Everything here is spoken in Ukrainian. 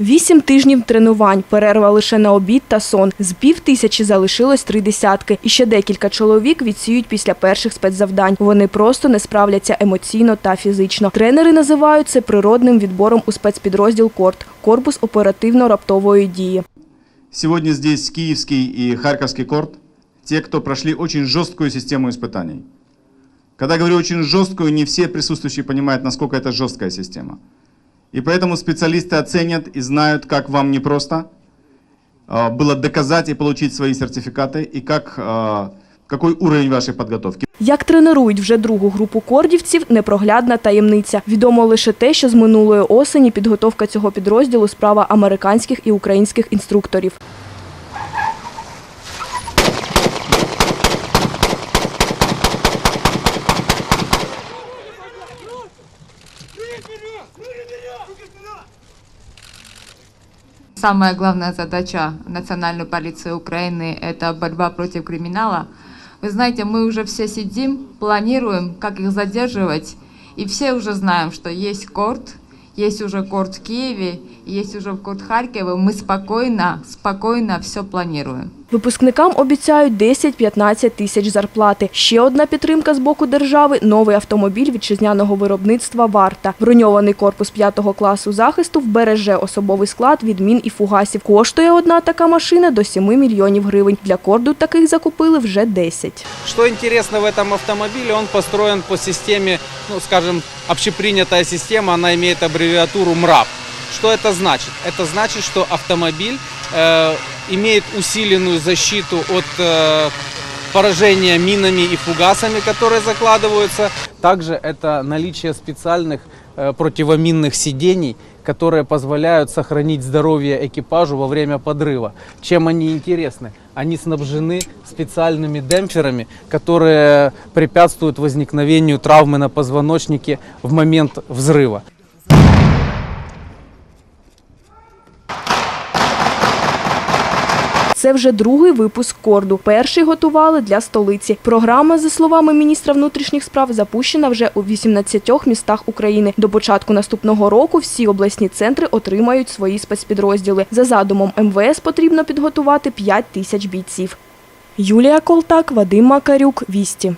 Вісім тижнів тренувань, перерва лише на обід та сон. З пів тисячі залишилось три десятки. І ще декілька чоловік відсіють після перших спецзавдань. Вони просто не справляться емоційно та фізично. Тренери називають це природним відбором у спецпідрозділ «Корт» – корпус оперативно-раптової дії. Сегодня здесь киевский и харьковский корт, те, кто прошли очень жесткую систему испытаний. Когда говорю очень жесткую, не все присутствующие понимают, насколько это жесткая система. И поэтому специалисты оценят и знают, как вам непросто э, было доказать и получить свои сертификаты, и как, э, какой уровень вашей подготовки. Як тренують вже другу групу кордівців – непроглядна таємниця. Відомо лише те, що з минулої осені підготовка цього підрозділу – справа американських і українських інструкторів. Самая главная задача Национальной полиции Украины – это борьба против криминала. Вы знаете, мы уже все сидим, планируем, как их задерживать, и все уже знаем, что есть корт, есть уже корт в Киеве, есть уже корт в Харькове. Мы спокойно, спокойно все планируем. Випускникам обіцяють 10-15 тисяч зарплати. Ще одна підтримка з боку держави – новий автомобіль вітчизняного виробництва «Варта». Броньований корпус 5-го класу захисту вбереже особовий склад від мін і фугасів. Коштує одна така машина до 7 мільйонів гривень. Для корду таких закупили вже 10. Что интересно в этом автомобиле, он построен по системе, ну, скажем, общепринятая система, она имеет аббревиатуру МРАП. Что это значит? Это значит, что автомобиль э, имеет усиленную защиту от э, поражения минами и фугасами, которые закладываются. Также это наличие специальных э, противоминных сидений, которые позволяют сохранить здоровье экипажу во время подрыва. Чем они интересны? Они снабжены специальными демпферами, которые препятствуют возникновению травмы на позвоночнике в момент взрыва. Це вже другий випуск корду. Перший готували для столиці. Програма, за словами міністра внутрішніх справ, запущена вже у 18 містах України. До початку наступного року всі обласні центри отримають свої спецпідрозділи. За задумом МВС потрібно підготувати 5 тисяч бійців. Юлія Колтак, Вадим Макарюк, Вісті.